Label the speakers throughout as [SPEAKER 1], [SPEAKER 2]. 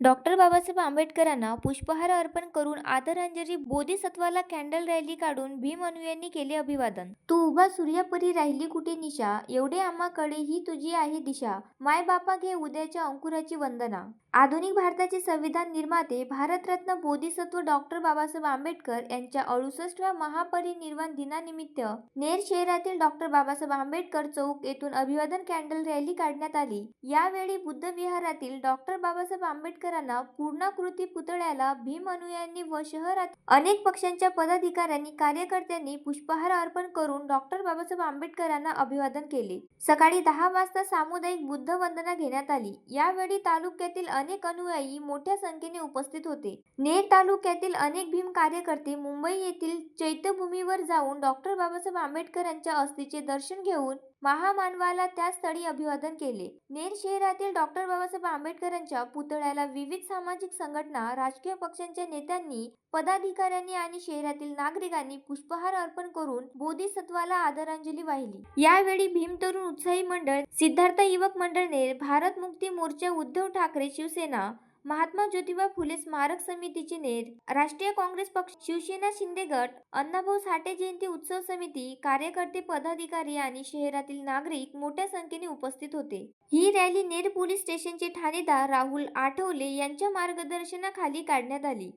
[SPEAKER 1] Doctor Babasaheb आंबेडकरांना पुष्पहार अर्पण करून आदरांजली बोधिसत्वाला कॅन्डल रॅली काढून भीम अनुयांनी केले अभिवादन. तू उभा सूर्यापरी राहिली कुठे निशा? एवढे आम्हाकडे ही तुझी आहे दिशा. माय बापा घे उद्याच्या अंकुराची वंदना. आधुनिक भारताचे संविधान निर्माते भारतरत्न बोधिसत्व डॉक्टर बाबासाहेब आंबेडकर यांच्या अडुसष्टव्या महापरिनिर्वाण दिनानिमित्त नेर शहरातील डॉक्टर बाबासाहेब आंबेडकर चौक येथून अभिवादन कॅन्डल रॅली काढण्यात आली. यावेळी बुद्ध विहारातील डॉक्टर बाबासाहेब आंबेडकर आंबेडकरांना पूर्णाकृती पुतळ्याला भीम अनुयायांनी व शहरात अनेक पक्षांच्या पदाधिकाऱ्यांनी कार्यकर्त्यांनी पुष्पहार अर्पण करून डॉक्टर बाबासाहेब आंबेडकरांना अभिवादन केले. सकाळी दहा वाजता सामुदायिक बुद्ध वंदना घेण्यात आली. यावेळी तालुक्यातील अनेक अनुयायी मोठ्या संख्येने उपस्थित होते. नेर तालुक्यातील अनेक भीम कार्यकर्ते मुंबई येथील चैत्यभूमीवर जाऊन डॉक्टर बाबासाहेब आंबेडकरांच्या अस्थीचे दर्शन घेऊन महामानवाला त्या स्थळी अभिवादन केले. नेर शहरातील डॉक्टर बाबासाहेब आंबेडकरांच्या पुतळ्याला विविध सामाजिक संघटना राजकीय पक्षांच्या नेत्यांनी पदाधिकाऱ्यांनी आणि शहरातील नागरिकांनी पुष्पहार अर्पण करून बोधिसत्वाला आदरांजली वाहिली. यावेळी भीम तरुण उत्साही मंडळ सिद्धार्थ युवक मंडळने भारत मुक्ती मोर्चा उद्धव ठाकरे शिवसेना महात्मा ज्योतिबा फुले स्मारक समितीचे नेर. राष्ट्रीय काँग्रेस पक्ष शिवसेना शिंदे गट अण्णाभाऊ साठे जयंती उत्सव समिती कार्यकर्ते पदाधिकारी आणि शहरातील नागरिक मोठ्या संख्येने उपस्थित होते. ही रॅली नेर पोलीस स्टेशनचे ठाणेदार राहुल आठवले यांच्या मार्गदर्शनाखाली काढण्यात आली.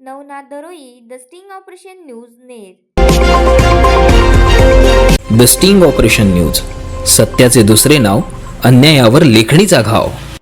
[SPEAKER 1] Navnath Daroi the sting operation news Ner.
[SPEAKER 2] The sting operation news सत्याचे दुसरे नाव अन्यायावर लेखणीचा घाव.